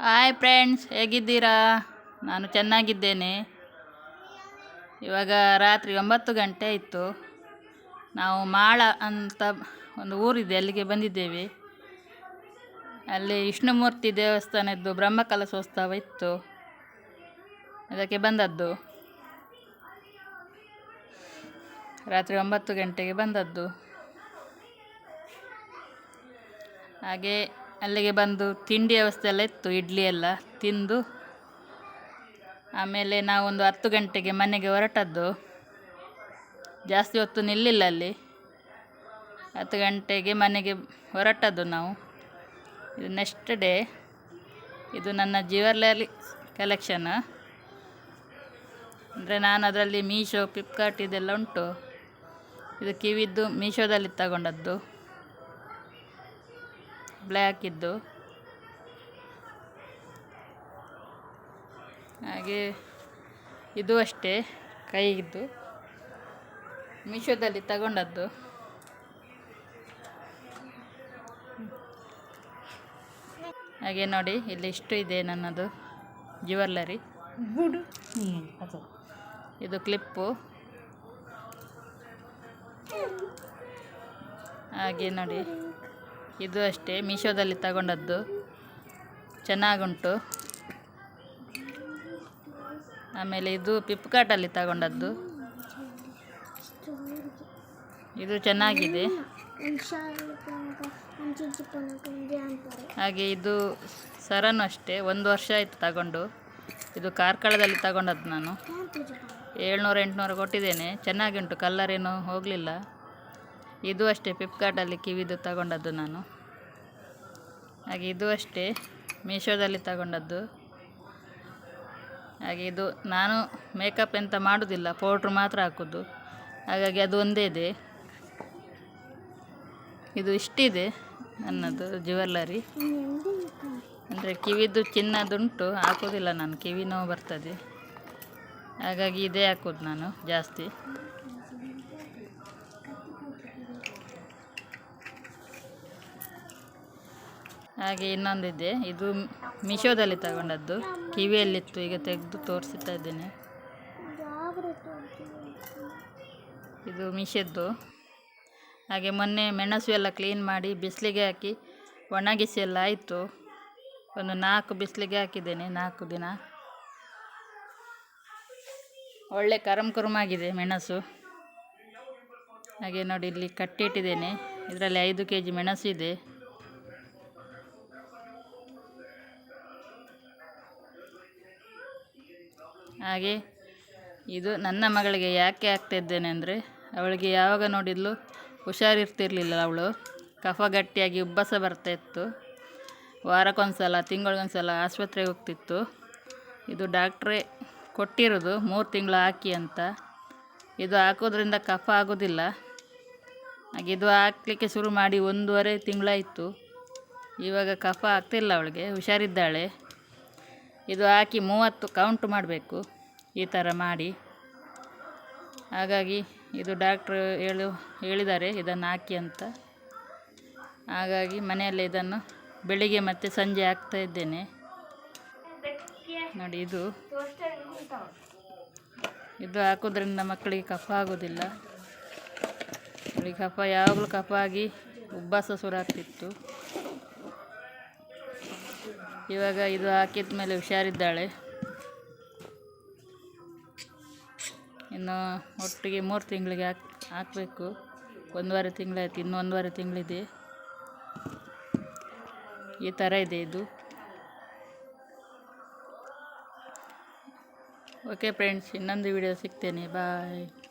Hi friends ಹೇಗಿದ್ದೀರಾ? ನಾನು ಚೆನ್ನಾಗಿದ್ದೇನೆ. ಇವಾಗ ರಾತ್ರಿ ಒಂಬತ್ತು ಗಂಟೆ ಇತ್ತು ನಾವು ಮಾಳ ಅಂತ ಒಂದು ಊರಿದೆ, ಅಲ್ಲಿಗೆ ಬಂದಿದ್ದೇವೆ. ಅಲ್ಲಿ ವಿಷ್ಣುಮೂರ್ತಿ ದೇವಸ್ಥಾನದ್ದು ಬ್ರಹ್ಮಕಲಶೋತ್ಸವ ಇತ್ತು. ಅದಕ್ಕೆ ಬಂದದ್ದು. ರಾತ್ರಿ ಒಂಬತ್ತು ಗಂಟೆಗೆ ಬಂದದ್ದು. ಹಾಗೆ ಅಲ್ಲಿಗೆ ಬಂದು ತಿಂಡಿ ವ್ಯವಸ್ಥೆ ಎಲ್ಲ ಇತ್ತು, ಇಡ್ಲಿ ಎಲ್ಲ ತಿಂದು. ಆಮೇಲೆ ನಾವೊಂದು ಹತ್ತು ಗಂಟೆಗೆ ಮನೆಗೆ ಹೊರಟದ್ದು. ಜಾಸ್ತಿ ಹೊತ್ತು ನಿಲ್ಲಿಲ್ಲ ಅಲ್ಲಿ. ಹತ್ತು ಗಂಟೆಗೆ ಮನೆಗೆ ಹೊರಟದ್ದು ನಾವು. ಇದು ನೆಕ್ಸ್ಟ್ ಡೇ ಇದು ನನ್ನ ಜ್ಯುವೆಲ್ಲರಿ ಕಲೆಕ್ಷನ್ ಅಂದರೆ ನಾನು ಅದರಲ್ಲಿ ಮೀಶೋ ಫ್ಲಿಪ್ಕಾರ್ಟ್ ಇದೆಲ್ಲ ಉಂಟು. ಇದು ಕಿವಿದ್ದು ಮೀಶೋದಲ್ಲಿ ತಗೊಂಡದ್ದು. ಬ್ಲ್ಯಾಕ್ ಇದ್ದು. ಹಾಗೆ ಇದು ಅಷ್ಟೇ ಕೈಗಿದ್ದು. ಮೀಶೋದಲ್ಲಿ ತಗೊಂಡದ್ದು. ಹಾಗೆ ನೋಡಿ ಇಲ್ಲಿ ಇಷ್ಟು ಇದೆ ನನ್ನದು ಜ್ಯುವೆಲ್ಲರಿ. ಇದು ಕ್ಲಿಪ್ಪು. ಹಾಗೆ ನೋಡಿ. ಇದು ಅಷ್ಟೇ, ಮೀಶೋದಲ್ಲಿ ತಗೊಂಡದ್ದು. ಚೆನ್ನಾಗುಂಟು. ಆಮೇಲೆ ಇದು ಫ್ಲಿಪ್ಕಾರ್ಟಲ್ಲಿ ತಗೊಂಡದ್ದು. ಇದು ಚೆನ್ನಾಗಿದೆ. ಹಾಗೆ ಇದು ಸರನು ಅಷ್ಟೇ, ಒಂದು ವರ್ಷ ಆಯಿತು ತಗೊಂಡು. ಇದು ಕಾರ್ಕಳದಲ್ಲಿ ತಗೊಂಡದ್ದು ನಾನು. ಏಳ್ನೂರು ಎಂಟುನೂರು ಕೊಟ್ಟಿದ್ದೇನೆ. ಚೆನ್ನಾಗಿ ಉಂಟು ಕಲ್ಲರ್ ಏನೂ ಹೋಗಲಿಲ್ಲ. ಇದು ಅಷ್ಟೇ ಫ್ಲಿಪ್ಕಾರ್ಟಲ್ಲಿ ಕಿವಿದು ತಗೊಂಡದ್ದು ನಾನು. ಹಾಗೆ ಇದು ಅಷ್ಟೇ ಮೀಶೋದಲ್ಲಿ ತಗೊಂಡದ್ದು. ಹಾಗೆ ಇದು ನಾನು ಮೇಕಪ್ ಎಂತ ಮಾಡೋದಿಲ್ಲ ಪೌಡ್ರ್ ಮಾತ್ರ ಹಾಕೋದು. ಹಾಗಾಗಿ ಅದು ಒಂದೇ ಇದೆ. ಇದು ಇಷ್ಟಿದೆ ನನ್ನದು ಜ್ಯುವೆಲ್ಲರಿ ಅಂದರೆ ಕಿವಿದು ಚಿನ್ನದುಂಟು, ಹಾಕೋದಿಲ್ಲ ನಾನು ಕಿವಿ ನೋವು ಬರ್ತದೆ. ಹಾಗಾಗಿ ಇದೇ ಹಾಕೋದು ನಾನು ಜಾಸ್ತಿ. ಹಾಗೆ ಇನ್ನೊಂದಿದೆ. ಇದು ಮಿಶೋದಲ್ಲಿ ತಗೊಂಡದ್ದು. ಕಿವಿಯಲ್ಲಿತ್ತು. ಈಗ ತೆಗೆದು ತೋರಿಸ್ತಾ ಇದ್ದೇನೆ. ಇದು ಮಿಶೋದ್ದು. ಹಾಗೆ ಮೊನ್ನೆ ಮೆಣಸು ಎಲ್ಲ ಕ್ಲೀನ್ ಮಾಡಿ ಬಿಸಿಲಿಗೆ ಹಾಕಿ ಒಣಗಿಸಿ ಎಲ್ಲ ಆಯಿತು. ಒಂದು ನಾಲ್ಕು ಬಿಸಿಲಿಗೆ ಹಾಕಿದ್ದೇನೆ, ನಾಲ್ಕು ದಿನ. ಒಳ್ಳೆ ಕರಮ್ ಕುರುಮಾಗಿದೆ ಮೆಣಸು. ಹಾಗೆ ನೋಡಿ, ಇಲ್ಲಿ ಕಟ್ಟಿಟ್ಟಿದ್ದೇನೆ. ಇದರಲ್ಲಿ ಐದು ಕೆ ಜಿ ಮೆಣಸು ಇದೆ. ಹಾಗೆ ಇದು ನನ್ನ ಮಗಳಿಗೆ ಯಾಕೆ ಇದ್ದೇನೆ ಅಂದರೆ, ಅವಳಿಗೆ ಯಾವಾಗ ನೋಡಿದ್ಲು ಹುಷಾರಿರ್ತಿರ್ಲಿಲ್ಲ ಅವಳು. ಕಫ ಗಟ್ಟಿಯಾಗಿ ಉಬ್ಬಸ ಬರ್ತಾಯಿತ್ತು ವಾರಕ್ಕೊಂದ್ಸಲ, ತಿಂಗಳಿಗೊಂದ್ಸಲ ಆಸ್ಪತ್ರೆಗೆ ಹೋಗ್ತಿತ್ತು. ಇದು ಡಾಕ್ಟ್ರೇ ಕೊಟ್ಟಿರೋದು, ಮೂರು ತಿಂಗಳು ಹಾಕಿ ಅಂತ. ಇದು ಹಾಕೋದ್ರಿಂದ ಕಫ ಆಗೋದಿಲ್ಲ. ಹಾಗೆ ಇದು ಹಾಕಲಿಕ್ಕೆ ಶುರು ಮಾಡಿ ಒಂದೂವರೆ ತಿಂಗಳಾಯಿತು. ಇವಾಗ ಕಫ ಆಗ್ತಿಲ್ಲ ಅವಳಿಗೆ, ಹುಷಾರಿದ್ದಾಳೆ. ಇದು ಹಾಕಿ ಮೂವತ್ತು ಕೌಂಟ್ ಮಾಡಬೇಕು ಈ ಥರ ಮಾಡಿ. ಹಾಗಾಗಿ ಇದು ಡಾಕ್ಟ್ರು ಹೇಳು, ಹೇಳಿದ್ದಾರೆ ಇದನ್ನು ಹಾಕಿ ಅಂತ. ಹಾಗಾಗಿ ಮನೆಯಲ್ಲೇ ಇದನ್ನು ಬೆಳಿಗ್ಗೆ ಮತ್ತು ಸಂಜೆ ಹಾಕ್ತಾ ಇದ್ದೇನೆ. ನೋಡಿ ಇದು. ಇದು ಹಾಕೋದ್ರಿಂದ ಮಕ್ಕಳಿಗೆ ಕಫ ಆಗೋದಿಲ್ಲ. ಕಫ ಯಾವಾಗಲೂ ಕಫ ಆಗಿ ಉಬ್ಬಸ ಸುರಾಗ್ತಿತ್ತು ಇವಾಗ ಇದು ಹಾಕಿದ ಮೇಲೆ ಹುಷಾರಿದ್ದಾಳೆ. ಇನ್ನು ಒಟ್ಟಿಗೆ ಮೂರು ತಿಂಗಳಿಗೆ ಹಾಕ್, ಹಾಕಬೇಕು. ಒಂದೂವರೆ ತಿಂಗಳಾಯ್ತು, ಇನ್ನು ಒಂದೂವರೆ ತಿಂಗಳಿದೆ. ಈ ಥರ ಇದೆ ಇದು. ಓಕೆ ಫ್ರೆಂಡ್ಸ್ ಇನ್ನೊಂದು ವಿಡಿಯೋ ಸಿಗ್ತೇನೆ. ಬಾಯ್